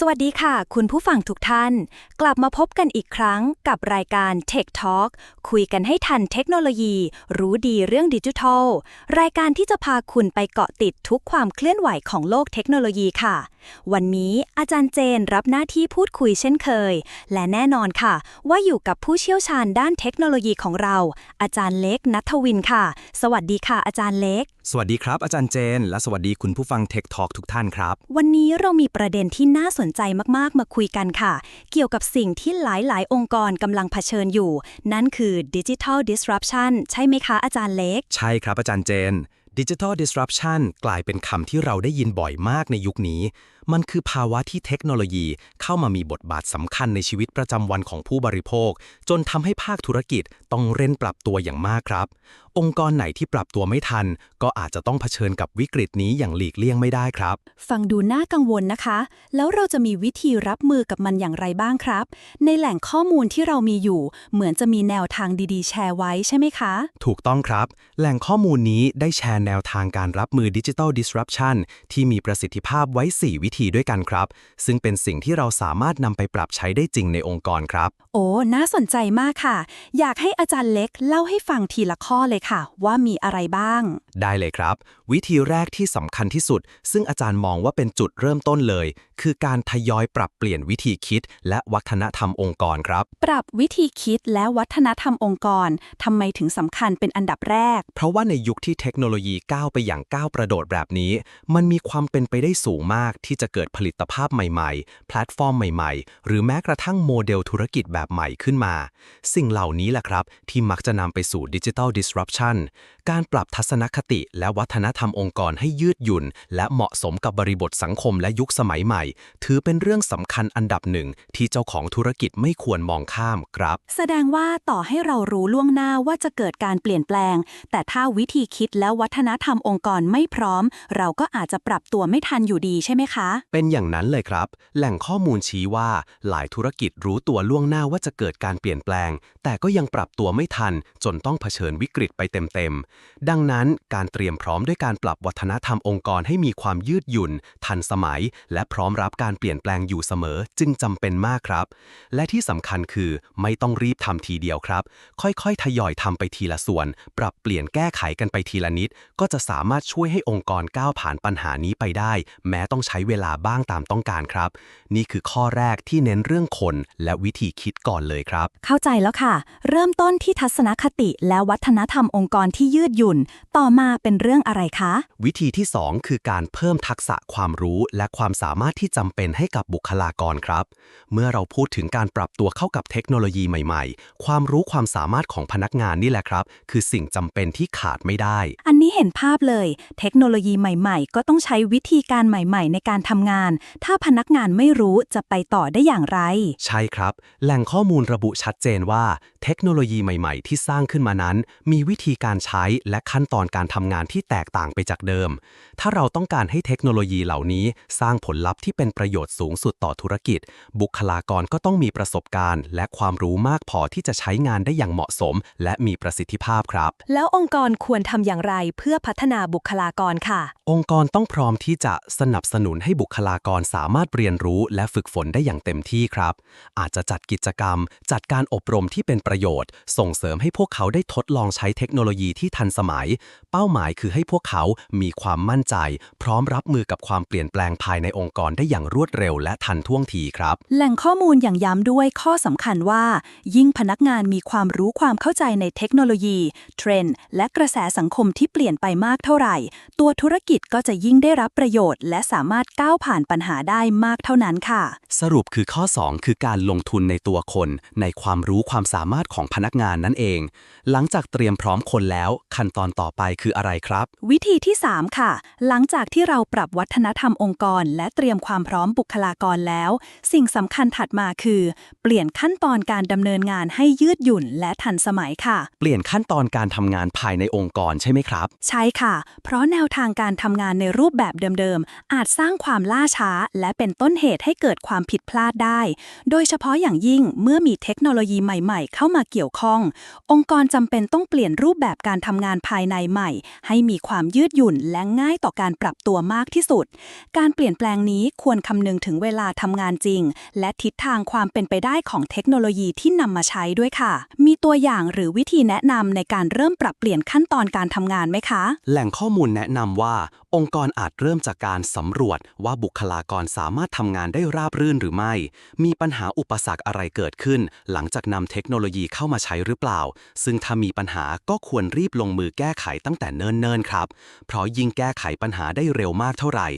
สวัสดีค่ะ คุณผู้ฟังทุกท่าน กลับมาพบกันอีกครั้งกับรายการ Tech Talk คุยกันให้ทันเทคโนโลยี รู้ดีเรื่องดิจิทัล รายการที่จะพาคุณไปเกาะติดทุกความเคลื่อนไหวของโลกเทคโนโลยีค่ะ วันนี้อาจารย์เจนรับหน้าที่พูดคุยเช่นเคย และแน่นอนค่ะ ว่าอยู่กับผู้เชี่ยวชาญด้านเทคโนโลยีของเรา อาจารย์เล็กนัทวินค่ะ สวัสดีค่ะ อาจารย์เล็ก สวัสดีครับอาจารย์เจน และสวัสดีคุณผู้ฟัง Tech Talk ทุกท่านครับ วันนี้เรามีประเด็นที่น่าสนใจมากๆ มาคุยกันค่ะ เกี่ยวกับสิ่งที่หลายๆ องค์กรกำลังเผชิญอยู่ นั่นคือ Digital Disruption ใช่ไหมคะอาจารย์เล็ก ใช่ครับอาจารย์เจน Digital Disruption กลายเป็นคำที่เราได้ยินบ่อยมากในยุคนี้ มันคือภาวะที่เทคโนโลยีเข้ามามีบทบาทสำคัญในชีวิตประจำวันของผู้บริโภค จนทำให้ภาคธุรกิจต้องเร่งปรับตัวอย่างมากครับ องค์กรไหนที่ปรับตัวไม่ทัน ก็อาจจะต้องเผชิญกับวิกฤตนี้อย่างหลีกเลี่ยงไม่ได้ครับ ฟังดูน่ากังวลนะคะ แล้วเราจะมีวิธีรับมือกับมันอย่างไรบ้างครับ ในแหล่งข้อมูลที่เรามีอยู่ เหมือนจะมีแนวทางดีๆ แชร์ไว้ใช่ไหมคะ ถูกต้องครับ แหล่งข้อมูลนี้ได้แชร์แนวทางการรับมือ Digital Disruption ที่มีประสิทธิภาพไว้ 4 วิธีด้วยกันครับ ซึ่งเป็นสิ่งที่เราสามารถนำไปปรับใช้ได้จริงในองค์กรครับ โอ้ น่าสนใจมากค่ะ อยากให้อาจารย์เล็กเล่าให้ฟังทีละข้อเลยค่ะ ว่ามีอะไรบ้าง ได้เลยครับ วิธีแรกที่สำคัญที่สุด ซึ่งอาจารย์มองว่าเป็นจุดเริ่มต้นเลย คือการทยอยปรับเปลี่ยนวิธีคิด และวัฒนธรรมองค์กรครับ ปรับวิธีคิดและวัฒนธรรมองค์กรทำไมถึงสำคัญเป็นอันดับแรก เพราะว่าในยุคที่เทคโนโลยีก้าวไปอย่างก้าวกระโดดแบบนี้ มันมีความเป็นไปได้สูงมากที่จะเกิดผลิตภาพใหม่ๆ แพลตฟอร์มใหม่ๆ หรือแม้กระทั่งโมเดลธุรกิจแบบใหม่ขึ้นมา สิ่งเหล่านี้แหละครับ ที่มักจะนำไปสู่ Digital Disruption การปรับทัศนคติและวัฒนธรรมองค์กรให้ยืดหยุ่น และเหมาะสมกับบริบทสังคมและยุคสมัยใหม่ ถือเป็นเรื่องสำคัญอันดับหนึ่งที่เจ้าของธุรกิจไม่ควรมองข้ามครับ แสดงว่าต่อให้เรารู้ล่วงหน้าว่าจะเกิดการเปลี่ยนแปลง แต่ถ้าวิธีคิดและวัฒนธรรมองค์กรไม่พร้อม เราก็อาจจะปรับตัวไม่ทันอยู่ดีใช่ไหมคะเป็นอย่างนั้นเลยครับ แหล่งข้อมูลชี้ว่าหลายธุรกิจรู้ตัวล่วงหน้าว่าจะเกิดการเปลี่ยนแปลง แต่ก็ยังปรับตัวไม่ทัน จนต้องเผชิญวิกฤตไปเต็มๆ ดังนั้นการเตรียมพร้อมด้วยการปรับวัฒนธรรมองค์กรให้มีความยืดหยุ่น ทันสมัย และพร้อมรับการเปลี่ยนแปลงอยู่เสมอ จึงจำเป็นมากครับ และที่สำคัญคือไม่ต้องรีบทำทีเดียวครับ ค่อยๆ ทยอยทำไปทีละส่วน ปรับเปลี่ยนแก้ไขกันไปทีละนิด ก็จะสามารถช่วยให้องค์กรก้าวผ่านปัญหานี้ไปได้ แม้ต้องใช้เวลาบ้างตามต้องการครับ นี่คือข้อแรกที่เน้นเรื่องคนและวิธีคิดก่อนเลยครับ เข้าใจแล้วค่ะ เริ่มต้นที่ทัศนคติและวัฒนธรรมองค์กรที่ยืดหยุ่น ต่อมาเป็นเรื่องอะไรคะ วิธีที่ 2 คือการเพิ่มทักษะความรู้และความสามารถที่จำเป็นให้กับบุคลากรครับ เมื่อเราพูดถึงการปรับตัวเข้ากับเทคโนโลยีใหม่ๆ ความรู้ความสามารถของพนักงานนี่แหละครับ คือสิ่งจำเป็นที่ขาดไม่ได้ อันนี้เห็นภาพเลย เทคโนโลยีใหม่ ๆ ก็ต้องใช้วิธีการใหม่ ๆ ในการทำงาน ถ้าพนักงานไม่รู้จะไปต่อได้อย่างไร ใช่ครับ แหล่งข้อมูลระบุชัดเจนว่า เทคโนโลยีใหม่ ๆ ที่สร้างขึ้นมานั้น มีวิธีการใช้และขั้นตอนการทำงานที่แตกต่างไปจากเดิม ถ้าเราต้องการให้เทคโนโลยีเหล่านี้ สร้างผลลัพธ์ที่เป็นประโยชน์สูงสุดต่อธุรกิจ บุคลากรก็ต้องมีประสบการณ์ และความรู้มากพอที่จะใช้งานได้อย่างเหมาะสม และมีประสิทธิภาพครับ แล้วองค์กรควรทำอย่างไรเพื่อพัฒนาบุคลากรค่ะ องค์กรต้องพร้อมที่จะสนับสนุนให้บุคลากรสามารถเรียนรู้และฝึกฝนได้อย่างเต็มที่ครับ อาจจะจัดกิจกรรม จัดการอบรมที่เป็นประโยชน์ ส่งเสริมให้พวกเขาได้ทดลองใช้เทคโนโลยีที่ทันสมัย เป้าหมายคือให้พวกเขามีความมั่นใจ พร้อมรับมือกับความเปลี่ยนแปลงภายในองค์กรได้อย่างรวดเร็วและทันท่วงทีครับ แหล่งข้อมูลอย่างย้ำด้วยข้อสำคัญว่า ยิ่งพนักงานมีความรู้ความเข้าใจในเทคโนโลยี เทรนด์ และกระแสสังคมที่เปลี่ยนไปมากเท่าไหร่ ตัวธุรกิจก็จะยิ่งได้รับประโยชน์ และสามารถก้าวผ่านปัญหาได้มากเท่านั้นค่ะ สรุปคือข้อ 2 คือการลงทุนในตัวคน ในความรู้ความสามารถของพนักงานนั่นเอง หลังจากเตรียมพร้อมคนแล้ว ขั้นตอนต่อไปคืออะไรครับ วิธีที่ 3 ค่ะ หลังจากที่เราปรับวัฒนธรรมองค์กร และเตรียมความพร้อมบุคลากรแล้ว สิ่งสำคัญถัดมาคือ เปลี่ยนขั้นตอนการดำเนินงานให้ยืดหยุ่นและทันสมัยค่ะ เปลี่ยนขั้นตอนการทำงานภายในองค์กรใช่ไหมครับ ใช่ค่ะ เพราะแนวทางการทำงานในรูปแบบเดิมๆอาจสร้างความความล่าช้า และเป็นต้นเหตุให้เกิดความผิดพลาดได้ โดยเฉพาะอย่างยิ่งเมื่อมีเทคโนโลยีใหม่ๆ เข้ามาเกี่ยวข้อง องค์กรจำเป็นต้องเปลี่ยนรูปแบบการทำงานภายในใหม่ ให้มีความยืดหยุ่นและง่ายต่อการปรับตัวมากที่สุด การเปลี่ยนแปลงนี้ควรคำนึงถึงเวลาทำงานจริง และทิศทางความเป็นไปได้ของเทคโนโลยีที่นำมาใช้ด้วยค่ะ มีตัวอย่างหรือวิธีแนะนำในการเริ่มปรับเปลี่ยนขั้นตอนการทำงานไหมคะ แหล่งข้อมูลแนะนำว่า องค์กรอาจเริ่มจากการสำรวจว่าบุคลากรสามารถทำงานได้ราบรื่นหรือไม่ มีปัญหาอุปสรรคอะไรเกิดขึ้น หลังจากนำเทคโนโลยีเข้ามาใช้หรือเปล่า ซึ่งถ้ามีปัญหาก็ควรรีบลงมือแก้ไขตั้งแต่เนิ่นๆครับ เพราะยิ่งแก้ไขปัญหาได้เร็วมากเท่าไหร่